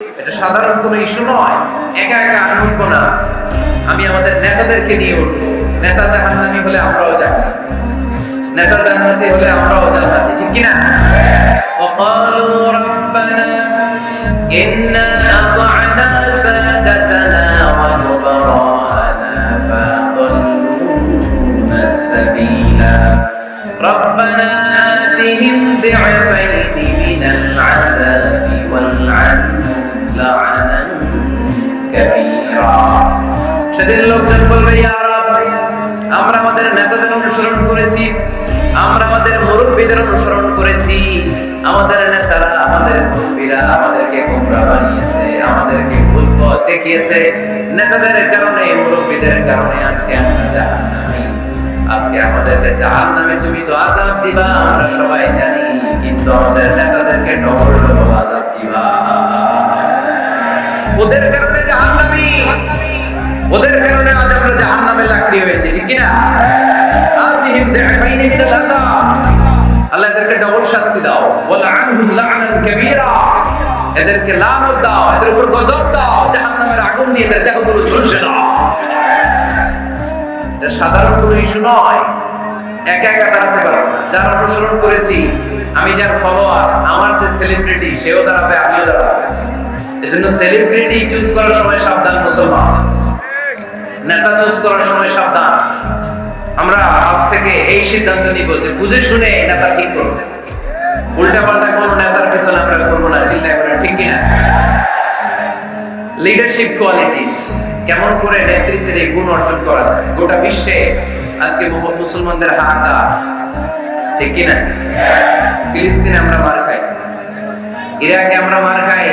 এটা সাধারণ কোনো ইস্যু নয় একা একা আমি উঠবো না আমি আমাদের নেতাদেরকে নিয়ে উঠবো নেতা জাহান্নামি হলে আমরাও জানি নেতা জান্নাতি হলে আমরাও জান্নাতি ঠিক কিনা وقالوا ربنا إنا أطعنا سادتنا وكبراءنا فأضلونا السبيلا ربنا آتهم ضعفين من العذاب والعنهم لعنا كبيرا সেদিন লোকজন বলবে ইয়া রব আমরা আমাদের নেতাদের অনুসরণ করেছি আমরা আমাদের মুরব্বীদের অনুসরণ করেছি আমাদের নেতারা আমাদের মুরব্বীরা আমাদেরকে গোমরা বানিয়েছে আমাদেরকে ভুল পথ দেখিয়েছে নেতাদের কারণে মুরব্বীদের কারণে আজকে আমরা জাহান্নামী আজকে আমাদের জাহান নামে তুমি তো আজাব দিবা আমরা সবাই জানি কিন্তু আমাদের নেতাদেরকে ডবল ডবল আজাব দিবা ওদের কারণে জাহান্নামী। ওদের কারণে আজ আমরা জাহান্নামে লাকড়ি হয়েছে, ঠিক কিনা? আজিহিম মিনাল আল্লাহ এদেরকে ডবল শাস্তি দাও। ওয়ালা আনহুম লা'নান কাবীরা। এদেরকে লানত দাও, এদের উপর গজব দাও, জাহান্নামের আগুন দিয়ে এদের দেহগুলো ঝলসে দাও। এটা সাধারণ কোনো ইস্যু নয়। একা একা দাঁড়াতে পারব না। যার অনুসরণ করেছি, আমি যার ফলোয়ার আমার যে সেলিব্রিটি সেও দাঁড়াবে, আমিও দাঁড়াবো। এজন্য সেলিব্রিটি চুজ করার সময় সাবধান মুসলমান। নেতা চুজ করার সময় সাবধান। আমরা আজ থেকে এই সিদ্ধান্ত নিব যে বুঝে শুনে নেতা ঠিক করবে উল্টা পাল্টা কোনো নেতার পিছনে আমরা করব না চিল্লা করে ঠিক কিনা? লিডারশিপ কোয়ালিটিস কেমন করে নেতৃত্বের এই গুণ অর্জন করা যায়? গোটা বিশ্বে আজকে মুসলমানদের হাহাকার ঠিক কিনা? ফিলিস্তিনে আমরা মার খাই। ইরাকে আমরা মার খাই।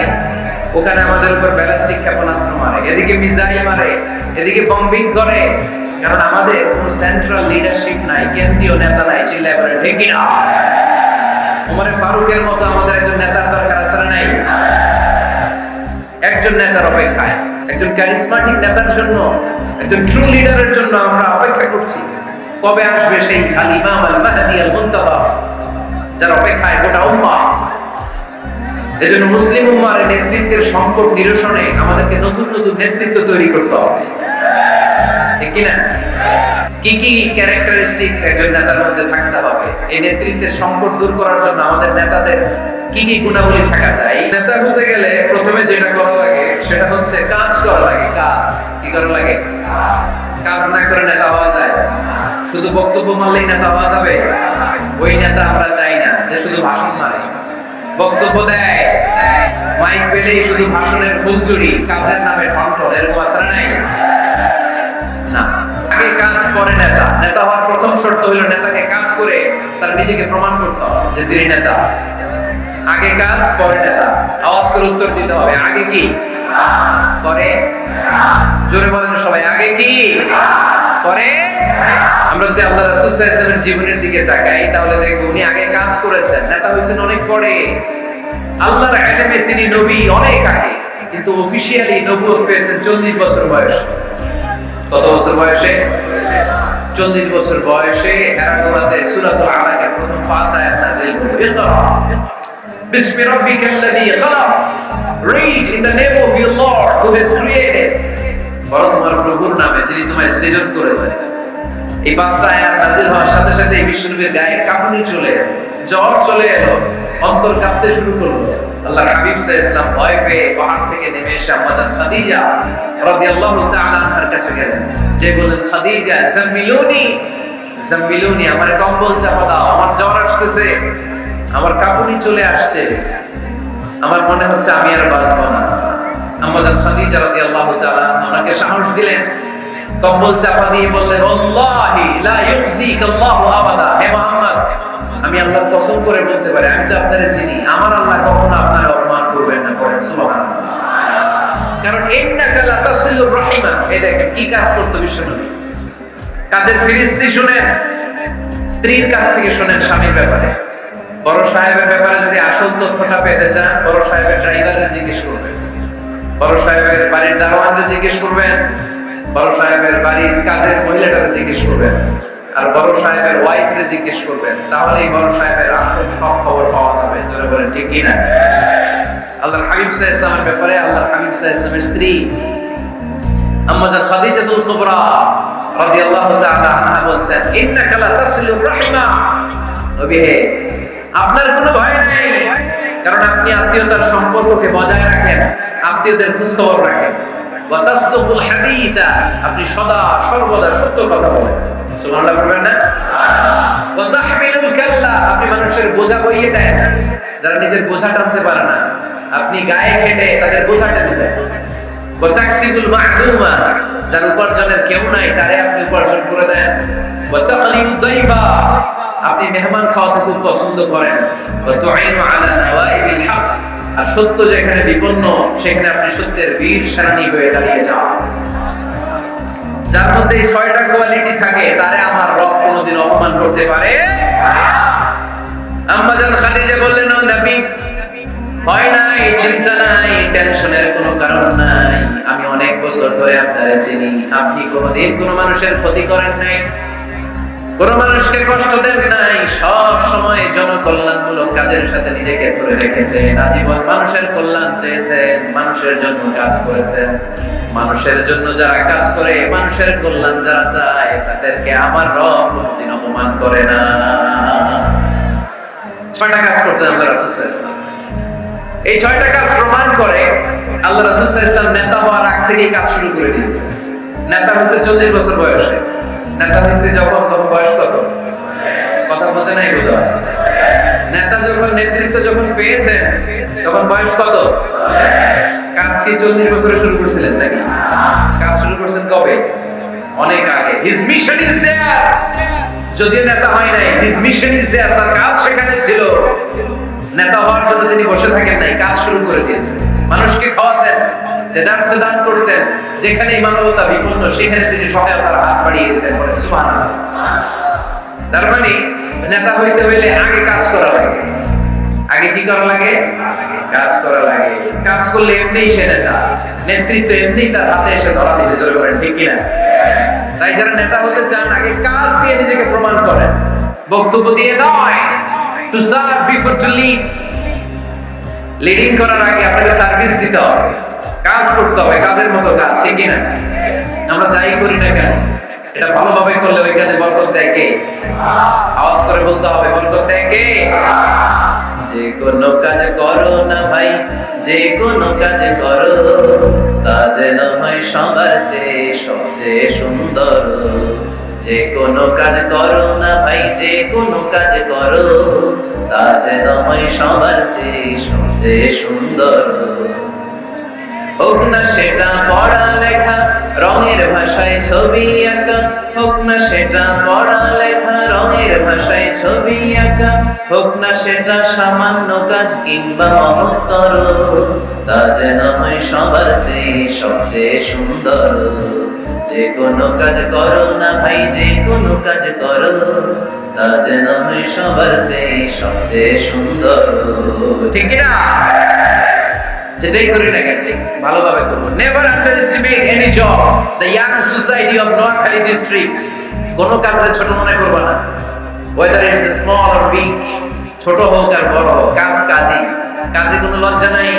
ওখানে আমাদের উপর ব্যালিস্টিক ক্ষেপণাস্ত্র মারে, এদিকে মিসাইল মারে, এদিকে বম্বিং করে। কারণ আমাদের কোনো সেন্ট্রাল লিডারশিপ নাই, কেন্দ্রীয় নেতা নাই, চিল্লায় বলে ঠিক কিনা উমরে ফারুকের মতো আমাদের একজন নেতার দরকার আছে না নাই? একজন নেতার অপেক্ষায়, একজন ক্যারিসমাটিক নেতার জন্য, একজন ট্রু লিডারের জন্য আমরা অপেক্ষা করছি। কবে আসবে সেই আল ইমাম আল মাহদি আল মুনতাবা যার অপেক্ষায় গোটা উম্মাহ এজন্য মুসলিম উম্মার নেতৃত্বের সংকট নিরসনে আমাদেরকে নতুন নতুন নেতৃত্ব তৈরি করতে হবে। কি কি ক্যারেক্টারিস্টিক্স একজন নেতার মধ্যে থাকতে হবে? এই নেতৃত্বের সংকট দূর করার জন্য আমাদের নেতাদের কি কি গুণাবলী থাকা যায়? নেতা হতে গেলে প্রথমে যেটা করা লাগে, সেটা হচ্ছে কাজ করা লাগে। কাজ, কি করা লাগে? কাজ না করে নেতা হওয়া যায়। শুধু বক্তব্য মারলেই নেতা হওয়া যাবে? ওই নেতা আমরা চাই না যে শুধু ভাষণ মারে। বক্তব্য দেয়। মাইক পেলেই শুধু ভাষণের ফুলচুরি কাজের নামে ঠনঠন এরকম আসরা নাই। না, আগে কাজ পরে নেতা। নেতা হওয়ার প্রথম শর্ত হলো নেতাকে কাজ করে তার নিজেকে প্রমাণ করতে হবে যে তিনি নেতা। আগে কাজ, পরে নেতা। আওয়াজ করে উত্তর দিতে হবে, আগে কি? পরে? জোরে বলেন সবাই, আগে কি? পরে আমরা যদি আল্লাহ রাসূল সাল্লাল্লাহু জীবনের দিকে তাকাই, তাহলে দেখব উনি আগে কাজ করেছেন, নেতা হয়েছেন অনেক পরে। আল্লাহর ইলমে তিনি নবী অনেক আগে, কিন্তু অফিসিয়ালি নবুয়ত পেয়েছেন 40 বছর বয়সে। কত বছর বয়সে? চল্লিশ বছর বয়সে হেরাগোড়াতে সুরাতুল আলাকের প্রথম পাঁচ আয়াত নাজিল বিসমি রাব্বিকাল্লাযী খালাক। Read in the name of your lord who has created. বলো তোমার প্রভুর নামে যিনি তোমায় সৃজন করেছেন। এই পাঁচটা আয়াত নাজিল হওয়ার সাথে সাথে এই বিশ্বনবীর গায়ে কাঁপুনি চলে জ্বর চলে এলো, অন্তর কাঁপতে শুরু করল। আল্লাহ হাবিব আলাইহি ওয়াসাল্লাম ভয় পেয়ে পাহাড় থেকে নেমে এসে আম্মাজান খাদিজা রাদিয়াল্লাহু তাআলা আনহার কাছে গেলেন। যে বলেন খাদিজা, জাম্মিলুনি জাম্মিলুনি, আমার কম্বল চাপা দাও, আমার জ্বর আসতেছে, আমার কাঁপুনি চলে আসছে। আমার মনে হচ্ছে আমি আর বাঁচবো না। আমি কসম করে বলতে পারি, আমি তো চিনি। আমার আল্লাহ কখনো আপনার অপমান করবেন না কারণ এই দেখেন, কি কাজ করতে বিশ্বনবী? কাজের ফিরিস্তি শুনেন, স্ত্রীর কাছ থেকে শুনেন স্বামীর ব্যাপারে। বড় সাহেবের ব্যাপারে যদি আসল তথ্যটা পেতে চান, বড় সাহেবের ড্রাইভারকে জিজ্ঞেস করবেন। বড় সাহেবের বাড়ির দারোয়ানকে জিজ্ঞেস করবেন, বড় সাহেবের বাড়ির কাজের মহিলাটাকে জিজ্ঞেস করবেন, আর বড় সাহেবের ওয়াইফরে জিজ্ঞেস করবেন তাহলে এই বড় সাহেবের আসল সব খবর পাওয়া যাবে। জোরে বলেন, ঠিক কিনা? আল্লাহর হাবিব সাহ ইসলামের ব্যাপারে আল্লাহর হাবিব সাহ ইসলামের স্ত্রী আম্মাজান খাদিজাতুল কুবরা রাদিয়াল্লাহু তাআলা আনহা বলছেন, ইন্নাকা লা তাসিলুর রাহিমা। নবী হে, আপনার কোনো ভয় নাই। কারণ আপনি আত্মীয়তার সম্পর্ককে বজায় রাখেন, আত্মীয়দের খোঁজ খবর রাখেন। ওয়া তাসদুকুল হাদিসা, আপনি সদা, সর্বদা সত্য কথা বলেন। সুবহানাল্লাহ বলবেন না? ওয়া তাহমিলুল কাল্লা, আপনি মানুষের বোঝা বইয়ে দেন। যারা নিজের বোঝা টানতে পারে না, আপনি গায়ে খেটে তাদের বোঝা টেনে দেন ওয়া তাকসিবুল মা'দুমা যার উপার্জনের কেউ নাই, তারে আপনি উপার্জন করে দেন। ওয়া তাকলিউদ দাইফা আপনি মেহমান খাওয়াতে খুব পছন্দ করেন। আর সত্য যেখানে বিপন্ন, সেখানে আপনি সত্যের বীর সেনানী হয়ে দাঁড়িয়ে যান। যার মধ্যে ছয়টা কোয়ালিটি থাকে, তারে আমার রব কোনোদিন অপমান করতে পারে আম্মাজান খাদিজা বললেন, ও নবী, ভয় নাই, চিন্তা নাই, টেনশনের কোনো কারণ নাই। আমি অনেক বছর ধরে আপনারে চিনি। আপনি কোনোদিন কোনো মানুষের ক্ষতি করেন নাই। কোন মানুষকে কষ্ট দেন নাই, সব সময় জনকল্যাণমূলক কাজের সাথে নিজেকে ধরে রেখেছেন আজীবন মানুষের কল্যাণ চেয়েছেন, মানুষের জন্য কাজ করেছেন। মানুষের জন্য যারা কাজ করে, মানুষের কল্যাণ যারা চায়, তাদেরকে আমার রব কোনোদিন অপমান করে না। ছয়টা কাজ করতেন আল্লাহ রাসূল ওয়াসাল্লাম। এই ছয়টা কাজ প্রমাণ করে আল্লাহ রাসূল ওয়াসাল্লাম নেতা হওয়ার আগ থেকেই কাজ শুরু করে দিয়েছে নেতা হচ্ছে চল্লিশ বছর বয়সে। নেতা হয়েছে যখন, তখন বয়স কত? কথা বোঝে নাই বোধ নেতা যখন নেতৃত্ব যখন পেয়েছেন, তখন বয়স কত? কাজ কি চল্লিশ বছরে শুরু করছিলেন নাকি? কাজ শুরু করছেন কবে? অনেক আগে। হিজ মিশন ইজ দেয়ার যদিও নেতা হয় নাই হিজ মিশন ইজ দেয়ার তার কাজ সেখানে ছিল। নেতা হওয়ার জন্য তিনি বসে থাকেন নাই, কাজ শুরু করে দিয়েছেন। মানুষকে খাওয়াতেন। দেদারসে দান করতেন, যেখানে মানবতা বিপন্ন, সেখানে তিনি সহায়তার হাত বাড়িয়ে দিতেন বলে। সুবহানাল্লাহ। তার মানে নেতা হইতে হইলে আগে কাজ করা লাগে। আগে কি করা লাগে? কাজ করা লাগে। কাজ করলে এমনিই সে নেতা। নেতৃত্ব এমনি তার হাতে এসে ধরা দিতে চলে করেন ঠিক কিনা? তাই যারা নেতা হতে চান, আগে কাজ দিয়ে নিজেকে প্রমাণ করেন। বক্তব্য দিয়ে নয়। To serve before to lead leading করার আগে আপনাকে সার্ভিস দিতে হবে। কাজ করতে হবে, কাজের মতো কাজ ঠিক না? আমরা যাই করি না কেন? এটা ভালোভাবে করলে ওই কাজে বরকত দেয় কে? আওয়াজ করে বলতে হবে, বরকত দেয় কে? যে কোনো কাজ করো না ভাই, যে কোনো কাজ করো, তা যেন হয় সবার চেয়ে সবচেয়ে সুন্দর। যে কোনো কাজ করো না ভাই, যে কোনো কাজ করো, তা যেন হয় সবার চেয়ে সবচেয়ে সুন্দর। হোক না সেটা পড়া লেখা রঙের ভাষায় ছবি আঁকা। হোক না সেটা পড়া লেখা রঙের ভাষায় ছবি আঁকা। হোক না সেটা সামান্য কাজ কিংবা মহত্তর তা যেন হয় সবার চেয়ে সবচেয়ে সুন্দর। যে কোনো কাজ করো না ভাই, যে কোনো কাজ করো। তা যেন হয় সবার চেয়ে সবচেয়ে সুন্দর। ঠিক না যেটাই করি না কেন ভালোভাবে করব। Never under estimate any job the young society of Noakhali district কোন কাজে ছোট মনে করবে না। Whether it's small or big ছোট হোক আর বড় হোক, কাজ কাজই। কাজে কোনো লজ্জা নাই।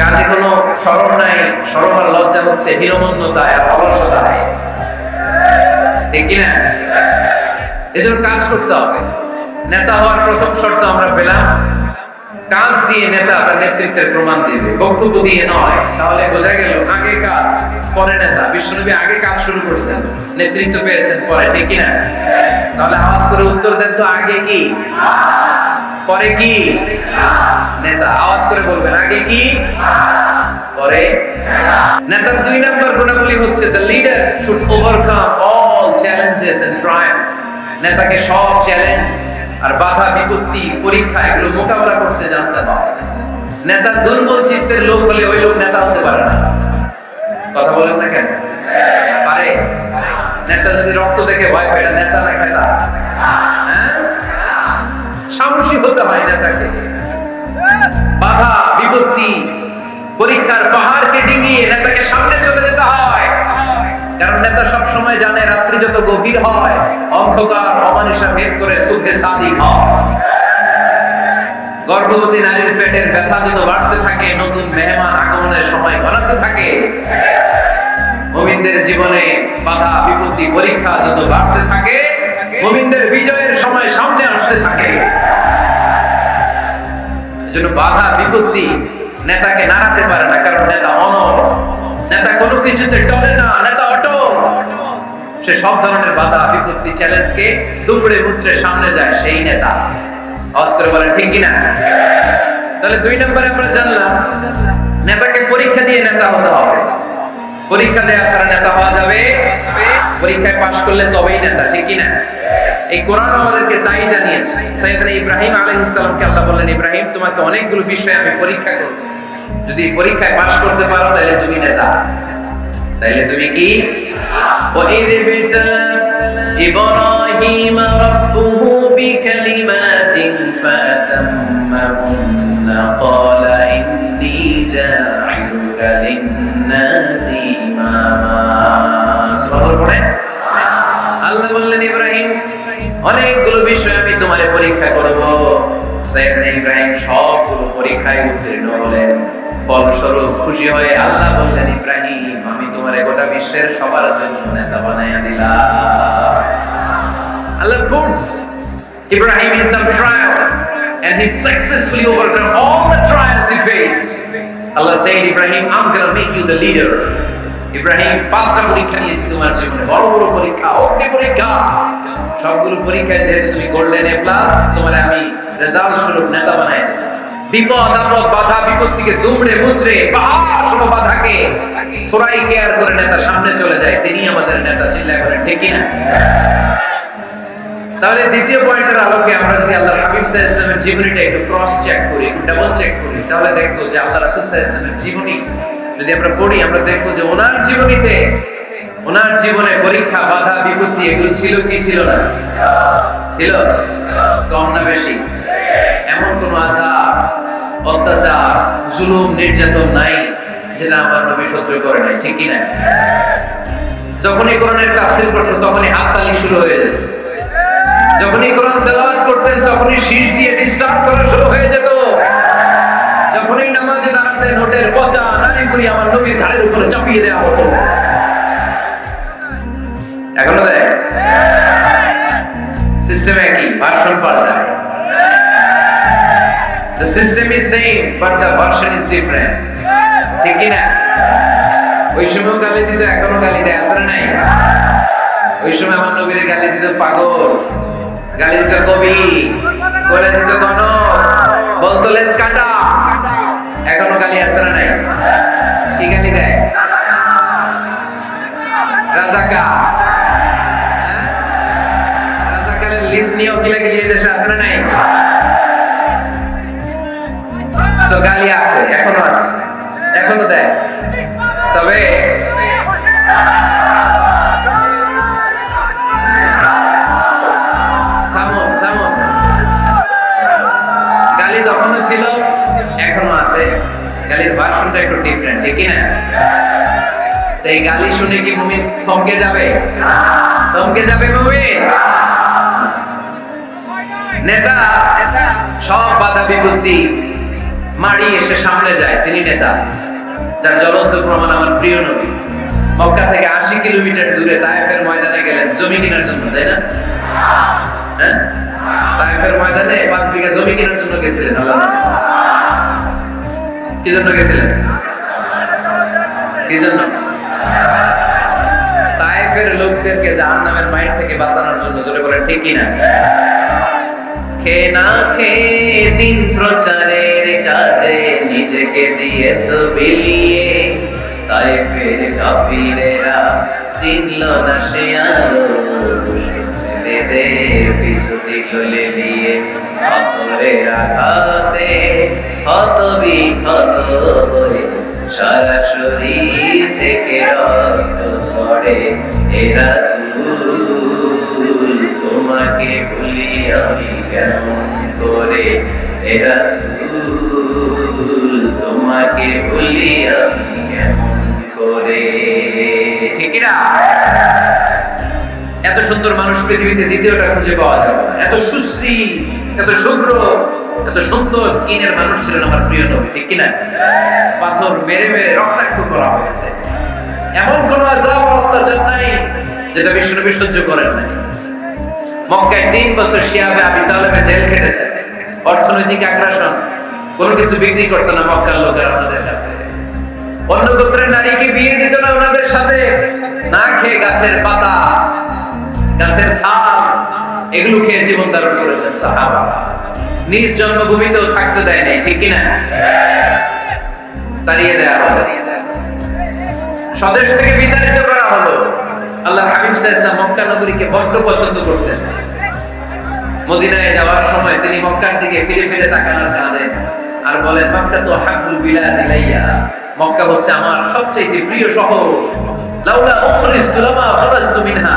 কাজে কোনো শরম নাই। শরম আর লজ্জা হচ্ছে হীনমন্যতায় আর অলসতায়। ঠিক কিনা? এজন্য কাজ করতে হবে। নেতা হওয়ার প্রথম শর্ত আমরা পেলাম। কাজ দিয়ে নেতা তার নেতৃত্বের প্রমাণ দিবে। বক্তব্য দিয়ে নয়। তাহলে বোঝা গেল, আগে কাজ, পরে নেতা। বিশ্বনবী আগে কাজ শুরু করছেন। নেতৃত্ব পেয়েছেন পরে, ঠিক না তাহলে আওয়াজ করে উত্তর দেন তো, আগে কি? পরে কি? নেতা। আওয়াজ করে বলবেন, আগে কি? পরে নেতার দুই নাম্বার গুণাবলী হচ্ছে the leader should overcome all challenges and trials নেতাকে সব চ্যালেঞ্জ আর বাধা বিপত্তি পরীক্ষা এগুলো মোকাবেলা করতে জানতে হবে নেতা দুর্বল চিত্তের লোক হলে ওই লোক নেতা হতে পারে না। কথা বলেন না কেন? পারে নেতা যদি রক্ত দেখে ভয় পেয়ে এটা নেতা না খেতা? হ্যাঁ? সাহসী হতে হয় নেতাকে। বাধা, বিপত্তি, পরীক্ষার পাহাড়কে ডিঙিয়ে নেতা সব সময় জানে, রাত্রি যত গভীর হয়, অন্ধকার অমানুষা ভেদ করে সুখে সাদিক হয়। গর্ভবতী নারীর পেটের ব্যথা যত বাড়তে থাকে, নতুন মেহমান আগমনের সময় ঘনাতে থাকে মুমিনদের জীবনে বাধা, বিপত্তি, পরীক্ষা যত বাড়তে থাকে মুমিনদের বিজয়ের সময় সামনে আসতে থাকে। এজন্য বাধা, বিপত্তি নেতাকে নাড়াতে পারে না, কারণ নেতা অনর নেতা কোনো কিছুতে টলে না, নেতা অটল সে সব ধরনের বাধা, বিপত্তি, চ্যালেঞ্জকে দুপুরে মুচড়ে সামনে যায় সেই নেতা। আওয়াজ করে বলেন, ঠিক কিনা? তাহলে দুই নম্বরে আমরা জানলাম, নেতাকে পরীক্ষা দিয়ে নেতা হতে হবে। পরীক্ষা দেওয়া ছাড়া নেতা হওয়া যাবে? পরীক্ষায় পাশ করলে তবেই নেতা, ঠিক কিনা? এই কোরআন আমাদেরকে তাই জানিয়েছে। সৈয়দনা ইব্রাহিম আলাইহিস সালামকে আল্লাহ বললেন, ইব্রাহিম, তোমাকে অনেকগুলো বিষয়ে আমি পরীক্ষা করব। যদি পরীক্ষায় পাশ করতে পারো তাহলে তুমি নেতা তাহলে তুমি কি وإذ ابتلى إبراهيم ربه بكلمات فأتمهن قال إني جاعلك للناس إماما سورة القرآن আল্লাহ বললেন ইব্রাহিম অনেকগুলো বিষয় আমি তোমার পরীক্ষা করব সৈয়দনা ইব্রাহিম সবগুলো পরীক্ষায় উত্তীর্ণ হলেন ফলস্বরূপ খুশি হয়ে আল্লাহ বললেন ইব্রাহিম আমি তোমার গোটা বিশ্বের সবার জন্য নেতা বানাইয়া দিলাম আল্লাহ puts Ibrahim in some trials and he successfully overcome all the trials he faced. Allah said, Ibrahim, I'm gonna make you the leader. Ibrahim পাঁচটা পরীক্ষা নিয়েছি তোমার জীবনে বড় বড় পরীক্ষা অগ্নি পরীক্ষা সবগুলো পরীক্ষায় যেহেতু তুমি গোল্ডেন এ প্লাস তোমার আমি রেজাল্ট স্বরূপ নেতা বানাই দিলাম। বিপদ, আপদ, বাধা, বিপত্তিকে দুমড়ে মুচড়ে পাহাড় সম বাধাকে থোড়াই কেয়ার করে নেতা সামনে চলে যায়। তিনি আমাদের নেতা, চিল্লায় করে ঠিক না তাহলে দ্বিতীয় পয়েন্টের আলোকে আমরা যদি আল্লাহ হাবিব সাহা ইসলামের জীবনীটা একটু ক্রস চেক করি, একটু ডাবল চেক করি, তাহলে দেখব যে আল্লাহ রাসুল সাহা ইসলামের জীবনী যদি আমরা পড়ি, আমরা দেখব যে ওনার জীবনীতে ওনার জীবনে পরীক্ষা, বাধা, বিপত্তি, এগুলো ছিল কি ছিল না? ছিল? কম না বেশি? এমন কোন আজাব অত্যাচার, জুলুম, নির্যাতন নাই, যেটা আমার নবী সহ্য করে নাই, ঠিক কি না? যখনই কোরআনের তাফসীর করতো তখনই হাততালি শুরু হয়ে যেত। যখনই কোরআন তেলাওয়াত করতেন, তখনই শীষ দিয়ে ডিস্টার্ব করা শুরু হয়ে যেত। যখনই নামাজে দাঁড়াতেন হোটেল পচা নারী বুড়ি আমার নবীর ঘাড়ের উপরে চাপিয়ে দেওয়া হতো। এখনও দেয়? সিস্টেম একই ভার্সন পাল্টায়। The system is same, but the version is different. ঠিক না? ওই সময় গালি দিত এখনও গালি দেয় আসলে নাই? ওই সময় আমার নবীর গালি দিত পাগল গালি দিত কবি করে দিত গণ বলতো লেস কাটা। এখনও গালি না নাই? কি গালি দেয়? রাজাকা নিয়েও কিলা গেলি দেশে আছে না নাই? তো গালি আছে, এখনও আছে। এখনও দেয়। তবে তখনও ছিল, এখনও আছে। গালির ভার্সনটা একটু ডিফারেন্ট ঠিক না? তো এই গালি শুনে কি মুমি থমকে যাবে? থমকে যাবে মুমি নেতা সব বাধা বিপত্তি মারি এসে সামনে যায় তিনি নেতা। যার জ্বলন্ত প্রমাণ আমার প্রিয় নবী। মক্কা থেকে আশি কিলোমিটার দূরে তায়েফের ময়দানে গেলেন জমি কেনার জন্য তাই না? হ্যাঁ? তায়েফের ময়দানে পাঁচ বিঘা জমি কেনার জন্য গেছিলেন আল্লাহ কি জন্য গেছিলেন? কি জন্য? তায়েফের লোকদেরকে জাহান্নামের মাইন্ড থেকে বাঁচানোর জন্য জোরে বলেন ঠিক কিনা? খে না খেয়ে দিন প্রচারের কাজে নিজেকে দিয়েছ বিলিয়ে। তাই ফের কাফিরেরা চিনল না সে আলো ছেলেদের পিছু দিল লেলিয়ে। পাথরের আঘাতে ক্ষত বিক্ষত হয়ে সারা শরীর থেকে রক্ত ঝরে। এরা তোমাকে ভুলি আমি কেমন করে এরা তোমাকে ভুলি আমি কেমন করে? ঠিক না এত সুন্দর মানুষ পৃথিবীতে দ্বিতীয়টা খুঁজে পাওয়া যাবে। এত সুশ্রী, এত শুভ্র, এত সুন্দর স্কিনের মানুষ ছিলেন আমার প্রিয় নবী, ঠিক কিনা? পাথর মেরে মেরে রক্তাক্ত করা হয়েছে। এমন কোন অত্যাচার নাই যেটা বিশ্বনবী সহ্য করেন নাই। মক্কায় তিন বছর শিয়াবে আবি তালেবে জেল খেটেছে। অর্থনৈতিক আগ্রাসন, কোনো কিছু বিক্রি করতো না মক্কার লোকের আপনাদের কাছে। অন্য গোত্রের নারীকে বিয়ে দিত না ওনাদের সাথে। না খেয়ে গাছের পাতা, গাছের ছাল, এগুলো খেয়ে জীবন ধারণ করেছেন সাহাবা। নিজ জন্মভূমিতেও থাকতে দেয় নাই, ঠিক কিনা? তাড়িয়ে দেয়া হলো। স্বদেশ থেকে বিতাড়িত করা হলো। আল্লাহ হাবিব সাহেব মক্কা নগরীকে বড্ড পছন্দ করতেন। মদিনায় যাওয়ার সময় তিনি মক্কার দিকে ফিরে ফিরে তাকান আর আর বলেন, মক্কা তো হাব্বুল বিলাদ ইলাইয়া। মক্কা হচ্ছে আমার সবচেয়ে প্রিয় শহর। লাউলা উখরিজতু লামা খরাজতু মিনহা।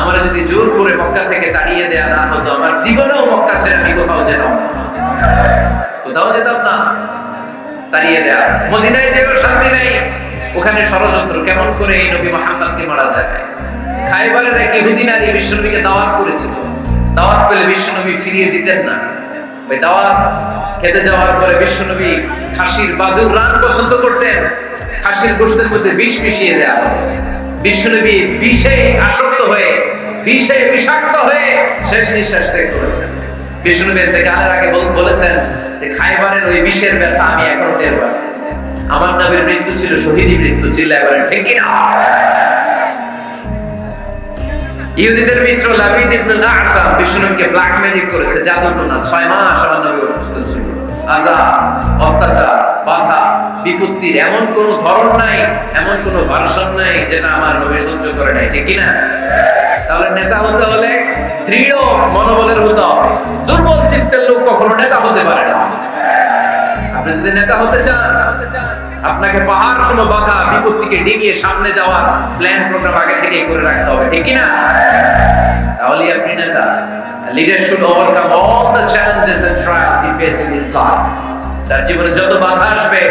আমার যদি জোর করে মক্কা থেকে তাড়িয়ে দেয়া না হতো, আমার জীবনেও মক্কা ছেড়ে আমি কোথাও যেতাম কোথাও যেতাম না। তাড়িয়ে দেয়া। মদিনায় যেও শান্তি নাই। ওখানে ষড়যন্ত্র কেমন করে এই নবী মোহাম্মদকে মারা যায়? খাইবারের এক ইহুদি নারী বিশ্বনবীকে দাওয়াত করেছিল। দাওয়াত পেলে বিশ্বনবী ফিরিয়ে দিতেন না। ওই দাওয়াত খেতে যাওয়ার পরে বিশ্বনবী খাসির বাজুর রান পছন্দ করতেন। খাসির গোশতের মধ্যে বিষ মিশিয়ে হতো। বিশ্বনবী বিষে আসক্ত হয়ে, বিষে বিষাক্ত হয়ে শেষ নিঃশ্বাস ত্যাগ করেছেন। বিষ্ণুনবী গালের আগে বলেছেন যে, খাইবারের ওই বিষের ব্যথা আমি এখনও টের পাচ্ছি। আমার নবীর মৃত্যু ছিল শহীদি মৃত্যু ছিল এবারে, ঠিক কিনা? ইহুদিদের মিত্র লাবিদ ইবনুল আসাম বিষ্ণুনবীকে ব্ল্যাক ম্যাজিক করেছে জাদু টোনা ছয় মাস আমার নবী অসুস্থ ছিল। আজাব অত্যাচার, বাধা, বিপত্তির এমন কোন ধরন নাই, এমন কোন ভার্সন নাই যেটা আমার নবী সহ্য করে নাই, ঠিক কিনা? তাহলে নেতা হতে হলে দৃঢ় মনোবলের হতে হবে দুর্বল চিত্তের লোক কখনো নেতা হতে পারে না। আপনি যদি নেতা হতে চান, আপনাকে পাহাড় সম বাধা বিপত্তিকে ডিঙিয়ে সামনে যাওয়ার প্ল্যান প্রোগ্রাম আগে থেকেই করে রাখতে হবে, ঠিক না তাহলে আপনি নেতা। Leader should overcome all the challenges and trials he face in his life তার জীবনে যত বাধা আসবে,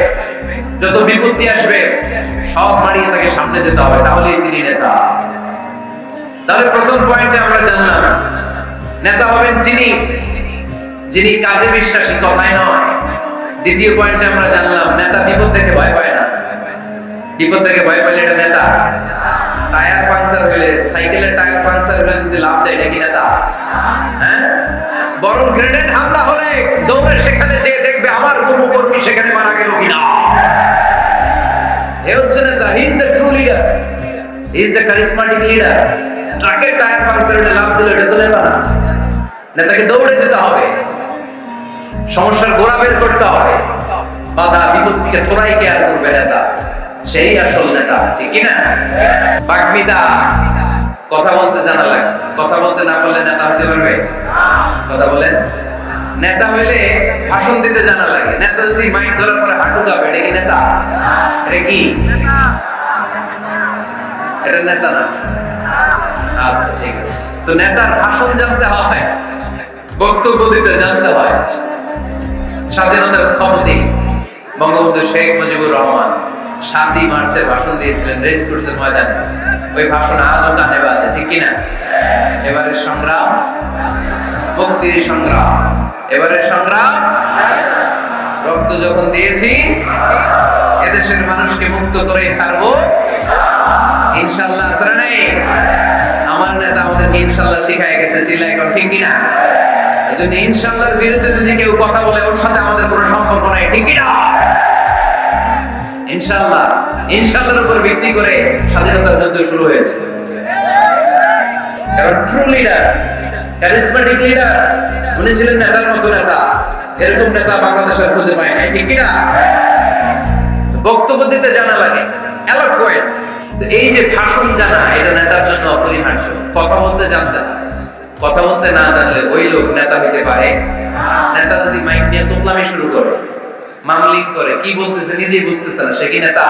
যত বিপত্তি আসবে, সব মারিয়ে তাকে সামনে যেতে হবে, তাহলেই তিনি নেতা। তাহলে প্রথম পয়েন্টে আমরা জানলাম, নেতা হবেন যিনি। যিনি কাজে বিশ্বাসী কথায় নয়। দ্বিতীয় পয়েন্টে আমরা জানলাম, নেতা বিপদ থেকে ভয় পায় না। বিপদ থেকে ভয় পাইলে এটা নেতা। টায়ার পাংচার হলে সাইকেলের টায়ার পাংচার হলে যদি লাভ দেয়, এটা কি নেতা? হ্যাঁ? বরং গ্রেনেড হামলা হলে দৌড়ে সেখানে যে দেখবে আমার কোনো কর্মী সেখানে মারা গেল কিনা। এ হচ্ছে নেতা he is the true leader he is the charismatic leader ট্রাকের টায়ার পাংচার হলে লাভ দিলে এটা তো নেতা না। নেতাকে দৌড়ে যেতে হবে। সমস্যার গোড়া বের করতে হবে বাধা বিপত্তিকে থোড়াই কেয়ার করবে নেতা। সেই আসল নেতা, ঠিক না? বাগ্মিতা, কথা বলতে জানা লাগে, কথা বলতে না পারলে নেতা হতে পারবে? কথা বলেন। নেতা হইলে ভাষণ দিতে জানা লাগে। নেতা যদি মাইক ধরার পরে হাঁটু দাবে এটা কি নেতা? এটা কি? এটা নেতা না। আচ্ছা ঠিক আছে। তো নেতার ভাষণ জানতে হয়, বক্তব্য দিতে জানতে হয়। স্বাধীনতার স্থপতি বঙ্গবন্ধু শেখ মুজিবুর রহমান সাতই মার্চের ভাষণ দিয়েছিলেন রেস কোর্সের ময়দানে। ওই ভাষণ আজও কানে বাজে, ঠিক কিনা? এবারের সংগ্রাম, মুক্তির সংগ্রাম। এবারের সংগ্রাম, রক্ত যখন দিয়েছি, এদেশের মানুষকে মুক্ত করে ছাড়বো। ইনশাল্লাহ আমার নেতা আমাদেরকে ইনশাল্লাহ শিখাই গেছে চিল্লা এখন ঠিক কিনা? এই ইনশাল্লাহর বিরুদ্ধে যদি কেউ কথা বলে, ওর সাথে আমাদের কোনো সম্পর্ক নাই, ঠিক কিনা ইনশাল্লাহ, ইনশাল্লাহর উপর ভিত্তি করে স্বাধীনতার যুদ্ধ শুরু হয়েছে। কারণ ট্রু লিডার ক্যারিসমেটিক লিডার উনি ছিলেন নেতার মতো নেতা। এরকম নেতা বাংলাদেশের খুঁজে পায় নাই, ঠিক কিনা বক্তব্য দিতে জানা লাগে এলোকুয়েন্স এই যে ভাষণ জানা, এটা নেতার জন্য অপরিহার্য। কথা বলতে জানতে। কথা বলতে না জানলে ওই লোক নেতা হইতে পারে? নেতা যদি মাইক নিয়ে তোফলামি শুরু করে, মামলিক করে, কি বলতেছে নিজেই বুঝতেছে না, সে কি নেতা?